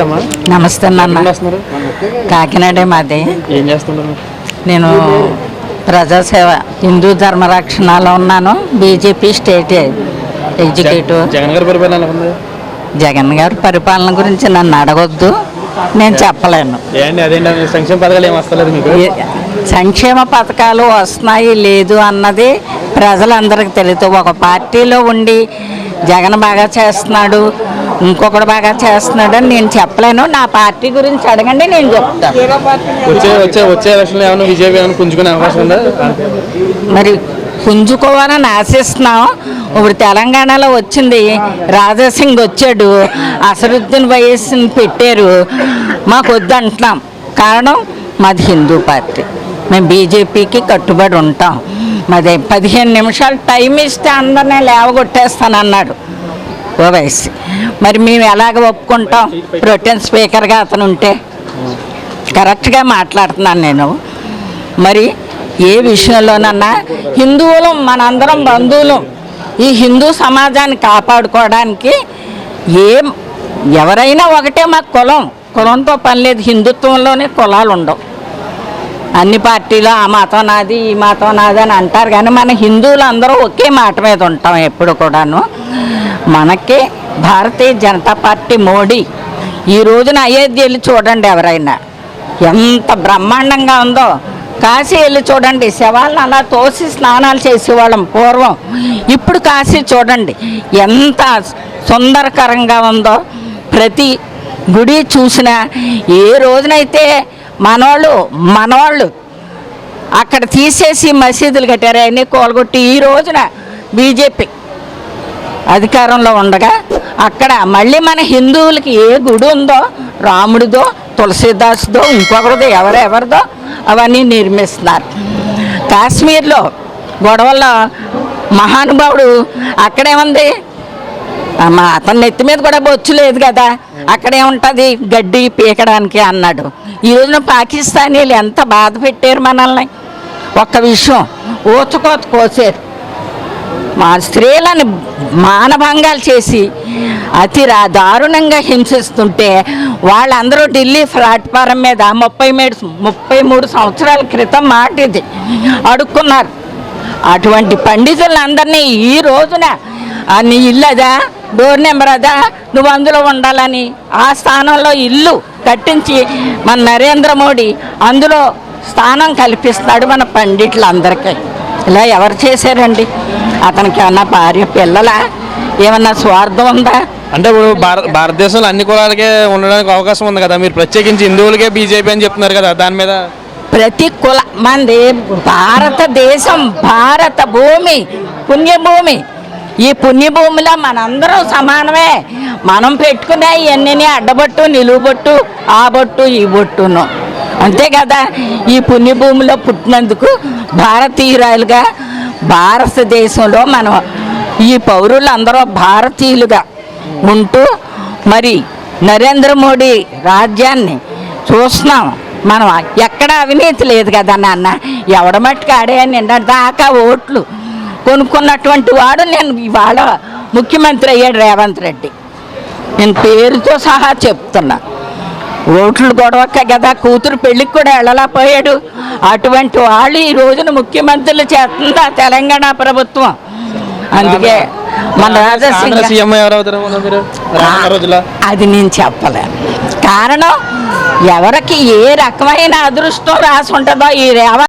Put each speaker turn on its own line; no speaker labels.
నమస్తే అమ్మా.
నమస్తే నాన్న కాకినాడే మాది.
ఏం చేస్తున్నారు?
నేను ప్రజాసేవ హిందూ ధర్మ రక్షణలో ఉన్నాను. BJP state executive.
జగన్ గారి పరిపాలన
జగన్ గారి పరిపాలన గురించి నన్ను అడగొద్దు. నేను చెప్పలేను.
పథకాలు
సంక్షేమ పథకాలు వస్తున్నాయి లేదు అన్నది ప్రజలందరికీ తెలియదు ఒక పార్టీలో ఉండి జగన్ బాగా చేస్తున్నాడు ఇంకొకడు బాగా చేస్తున్నాడు అని నేను చెప్పలేను. నా పార్టీ గురించి అడగండి నేను చెప్తాను.
వచ్చే వచ్చే వచ్చే ఎలక్షన్లో ఏమైనా విజయ్ ఏమైనా పుంజుకునే అవకాశం ఉందా?
మరి పుంజుకోవాలని ఆశిస్తున్నాం. ఇప్పుడు తెలంగాణలో వచ్చింది రాజాసింగ్ వచ్చాడు అసరుద్దీన్ వయస్సుని పెట్టారు. మాకు వద్దంటున్నాం కారణం మాది హిందూ పార్టీ. మేము బీజేపీకి కట్టుబడి ఉంటాం. మాది పదిహేను నిమిషాలు టైం ఇస్తే అందరినీ లేవగొట్టేస్తానన్నాడు ఓవైసీ మరి మేము ఎలాగ ఒప్పుకుంటాం? ప్రొటెన్ స్పీకర్గా అతను ఉంటే. కరెక్ట్గా మాట్లాడుతున్నాను నేను. మరి ఏ విషయంలోనన్నా హిందువులు మనందరం బంధువులు ఈ హిందూ సమాజాన్ని కాపాడుకోవడానికి ఏ ఎవరైనా ఒకటే మాకు కులం. కులంతో పని లేదు. హిందుత్వంలోనే కులాలు ఉండవు అన్ని పార్టీలు ఆ మతం నాది ఈ మతం నాది అని అంటారు. కానీ మన హిందువులు అందరూ ఒకే మాట మీద ఉంటాం ఎప్పుడు కూడాను. మనకి భారతీయ జనతా పార్టీ మోడీ. ఈ రోజున అయోధ్య వెళ్ళి చూడండి ఎవరైనా. ఎంత బ్రహ్మాండంగా ఉందో. కాశీ వెళ్ళి చూడండి. శవాలను అలా తోసి స్నానాలు చేసేవాళ్ళం పూర్వం. ఇప్పుడు కాశీ చూడండి. ఎంత సుందరకరంగా ఉందో. ప్రతి గుడి చూసినా ఏ రోజునైతే మనవాళ్ళు మనవాళ్ళు. అక్కడ తీసేసి మసీదులు కట్టారు అవన్నీ కోలగొట్టి ఈ రోజున బీజేపీ అధికారంలో ఉండగా అక్కడ మళ్ళీ మన హిందువులకి ఏ గుడి ఉందో రాముడిదో తులసీదాసుదో ఇంకొకరిదో ఎవరెవరిదో అవన్నీ నిర్మిస్తున్నారు. కాశ్మీర్లో గొడవల్లో మహానుభావుడు అక్కడేముంది మా అతని నెత్తి మీద కూడా బొచ్చు లేదు కదా. అక్కడే ఉంటుంది గడ్డి పీకడానికి అన్నాడు. ఈ రోజున పాకిస్తానీలు ఎంత బాధ పెట్టారు మనల్ని. ఒక్క విషయం ఊచకోత కోసారు. మా స్త్రీలను మానభంగాలు చేసి అతి రా దారుణంగా హింసిస్తుంటే వాళ్ళందరూ ఢిల్లీ ప్లాట్ఫారం మీద ముప్పై మూడు ముప్పై మూడు సంవత్సరాల క్రితం మాట ఇది. అడుక్కున్నారు. అటువంటి పండితులందరినీ ఈ రోజున "ఆ, నీ డోర్ నెంబర్ అదా? నువ్వు అందులో ఉండాలని ఆ స్థానంలో ఇల్లు కట్టించి మన నరేంద్ర మోడీ అందులో స్థానం కల్పిస్తాడు మన పండితులందరికీ. ఇలా ఎవరు చేశారండి? అతనికి ఏమన్నా భార్య పిల్లల? ఏమన్నా స్వార్థం ఉందా?
అంటే ఇప్పుడు భారత భారతదేశంలో అన్ని కులాలకే ఉండడానికి అవకాశం ఉంది కదా. మీరు ప్రత్యేకించి హిందువులకే బీజేపీ అని చెప్తున్నారు కదా. దాని మీద
ప్రతి కుల మంది భారతదేశం భారత భూమి పుణ్యభూమి ఈ పుణ్యభూమిలో మనందరం సమానమే. మనం పెట్టుకునే ఇవన్నీ అడ్డబొట్టు నిలువుబొట్టు ఆ బొట్టు ఈ బొట్టును. అంతే కదా? ఈ పుణ్యభూమిలో పుట్టినందుకు భారతీయురాలుగా భారతదేశంలో మనం ఈ పౌరులందరూ భారతీయులుగా ఉంటూ మరి నరేంద్ర మోడీ రాజ్యాన్ని చూస్తున్నాం. మనం ఎక్కడ అవినీతి లేదు కదా నాన్న? ఎవడ మట్టుకు ఆడే నిండా దాకా ఓట్లు కొనుక్కున్నటువంటి వాడు నేను ఇవాళ ముఖ్యమంత్రి అయ్యాడు రేవంత్ రెడ్డి. నేను పేరుతో సహా చెప్తున్నా. ఓట్లు గొడవక్క కదా కూతురు పెళ్ళికి కూడా వెళ్ళలేకపోయాడు అటువంటి వాళ్ళు ఈ రోజున ముఖ్యమంత్రులు చేస్తుందా తెలంగాణ ప్రభుత్వం? అందుకే మన రాజసింగ్ అది నేను చెప్పలేను. కారణం ఎవరికి ఏ రకమైన అదృష్టం రాసి ఉంటుందో ఈ రేవంత్